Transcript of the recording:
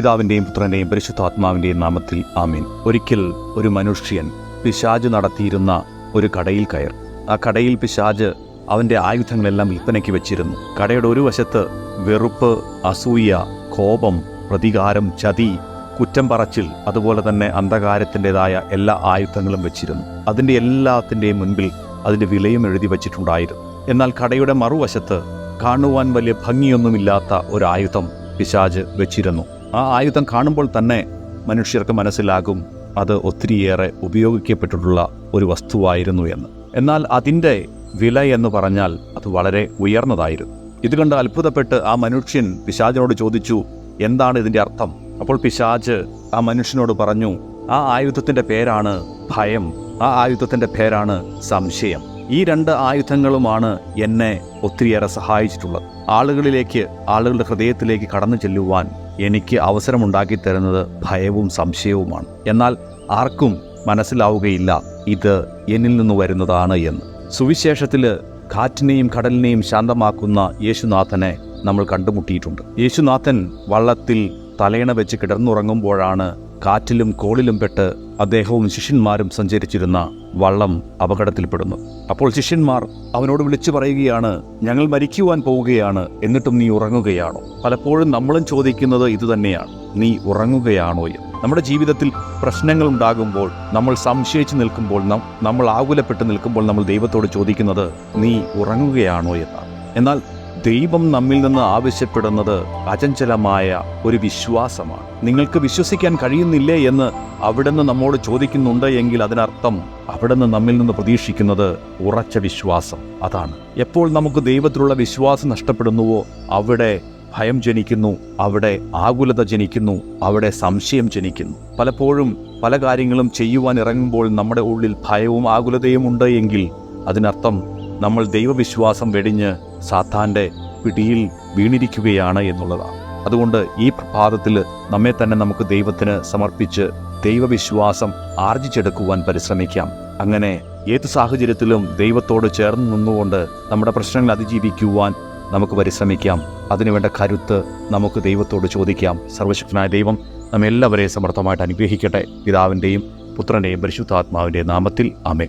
പിതാവിന്റെയും പുത്രന്റെയും പരിശുദ്ധാത്മാവിന്റെയും നാമത്തിൽ ആമീൻ. ഒരിക്കൽ ഒരു മനുഷ്യൻ പിശാജ് നടത്തിയിരുന്ന ഒരു കടയിൽ കയർ ആ കടയിൽ പിശാജ് അവന്റെ ആയുധങ്ങളെല്ലാം വിൽപ്പനയ്ക്ക് വെച്ചിരുന്നു. കടയുടെ ഒരു വശത്ത് വെറുപ്പ് അസൂയ കോപം പ്രതികാരം ചതി കുറ്റം പറച്ചിൽ അതുപോലെ തന്നെ അന്ധകാരത്തിന്റെതായ എല്ലാ ആയുധങ്ങളും വെച്ചിരുന്നു. അതിന്റെ എല്ലാത്തിന്റെയും മുൻപിൽ അതിന്റെ വിലയും എഴുതി വച്ചിട്ടുണ്ടായിരുന്നു. എന്നാൽ കടയുടെ മറുവശത്ത് കാണുവാൻ വലിയ ഭംഗിയൊന്നുമില്ലാത്ത ഒരു ആയുധം പിശാജ് വെച്ചിരുന്നു. ആ ആയുധം കാണുമ്പോൾ തന്നെ മനുഷ്യർക്ക് മനസ്സിലാകും അത് ഒത്തിരിയേറെ ഉപയോഗിക്കപ്പെട്ടിട്ടുള്ള ഒരു വസ്തുവായിരുന്നു എന്ന്. എന്നാൽ അതിന്റെ വില എന്ന് പറഞ്ഞാൽ അത് വളരെ ഉയർന്നതായിരുന്നു. ഇത് കണ്ട് അത്ഭുതപ്പെട്ട് ആ മനുഷ്യൻ പിശാചിനോട് ചോദിച്ചു എന്താണ് ഇതിന്റെ അർത്ഥം? അപ്പോൾ പിശാജ് ആ മനുഷ്യനോട് പറഞ്ഞു ആ ആയുധത്തിന്റെ പേരാണ് ഭയം ആ ആയുധത്തിന്റെ പേരാണ് സംശയം. ഈ രണ്ട് ആയുധങ്ങളുമാണ് എന്നെ ഒത്തിരിയേറെ സഹായിച്ചിട്ടുള്ളത്. ആളുകളിലേക്ക് ആളുകളുടെ ഹൃദയത്തിലേക്ക് കടന്നു ചെല്ലുവാൻ എനിക്ക് അവസരമുണ്ടാക്കി തരുന്നത് ഭയവും സംശയവുമാണ്. എന്നാൽ ആർക്കും മനസ്സിലാവുകയില്ല ഇത് എന്നിൽ നിന്ന് വരുന്നതാണ് എന്ന്. സുവിശേഷത്തിൽ കാറ്റിനെയും കടലിനെയും ശാന്തമാക്കുന്ന യേശുനാഥനെ നമ്മൾ കണ്ടുമുട്ടിയിട്ടുണ്ട്. യേശുനാഥൻ വള്ളത്തിൽ തലയണ വെച്ച് കിടന്നുറങ്ങുമ്പോഴാണ് കാറ്റിലും കോളിലും പെട്ട് അദ്ദേഹവും ശിഷ്യന്മാരും സഞ്ചരിച്ചിരുന്ന വള്ളം അപകടത്തിൽപ്പെടുന്നു. അപ്പോൾ ശിഷ്യന്മാർ അവനോട് വിളിച്ചു പറയുകയാണ് ഞങ്ങൾ മരിക്കുവാൻ പോവുകയാണ് എന്നിട്ടും നീ ഉറങ്ങുകയാണോ? പലപ്പോഴും നമ്മളും ചോദിക്കുന്നത് ഇതുതന്നെയാണ് നീ ഉറങ്ങുകയാണോ എന്ന്. നമ്മുടെ ജീവിതത്തിൽ പ്രശ്നങ്ങൾ ഉണ്ടാകുമ്പോൾ നമ്മൾ സംശയിച്ചു നിൽക്കുമ്പോൾ നമ്മൾ ആകുലപ്പെട്ട് നിൽക്കുമ്പോൾ നമ്മൾ ദൈവത്തോട് ചോദിക്കുന്നത് നീ ഉറങ്ങുകയാണോ? എന്നാണ്. എന്നാൽ ദൈവം നമ്മിൽ നിന്ന് ആവശ്യപ്പെടുന്നത് അചഞ്ചലമായ ഒരു വിശ്വാസമാണ്. നിങ്ങൾക്ക് വിശ്വസിക്കാൻ കഴിയുന്നില്ലേ എന്ന് അവിടുന്ന് നമ്മോട് ചോദിക്കുന്നുണ്ട് എങ്കിൽ അതിനർത്ഥം അവിടുന്ന് നമ്മിൽ നിന്ന് പ്രതീക്ഷിക്കുന്നത് ഉറച്ച വിശ്വാസം അതാണ്. എപ്പോൾ നമുക്ക് ദൈവത്തിലുള്ള വിശ്വാസം നഷ്ടപ്പെടുന്നുവോ അവിടെ ഭയം ജനിക്കുന്നു അവിടെ ആകുലത ജനിക്കുന്നു അവിടെ സംശയം ജനിക്കുന്നു. പലപ്പോഴും പല കാര്യങ്ങളും ചെയ്യുവാൻ ഇറങ്ങുമ്പോൾ നമ്മുടെ ഉള്ളിൽ ഭയവും ആകുലതയും ഉണ്ട് എങ്കിൽ അതിനർത്ഥം നമ്മൾ ദൈവവിശ്വാസം വെടിഞ്ഞ് സാത്താന്റെ പിടിയിൽ വീണിരിക്കുകയാണ് എന്നുള്ളതാണ് അതുകൊണ്ട് ഈ പ്രഭാതത്തിൽ നമ്മെ തന്നെ നമുക്ക് ദൈവത്തിന് സമർപ്പിച്ച് ദൈവവിശ്വാസം ആർജിച്ചെടുക്കുവാൻ പരിശ്രമിക്കാം. അങ്ങനെ ഏത് സാഹചര്യത്തിലും ദൈവത്തോട് ചേർന്ന് നിന്നുകൊണ്ട് നമ്മുടെ പ്രശ്നങ്ങൾ അതിജീവിക്കുവാൻ നമുക്ക് പരിശ്രമിക്കാം. അതിനുവേണ്ട കരുത്ത് നമുക്ക് ദൈവത്തോട് ചോദിക്കാം. സർവശക്തനായ ദൈവം നമ്മെല്ലാവരെയും സമർത്ഥമായിട്ട് അനുഗ്രഹിക്കട്ടെ. പിതാവിന്റെയും പുത്രന്റെയും പരിശുദ്ധാത്മാവിന്റെയും നാമത്തിൽ അമേ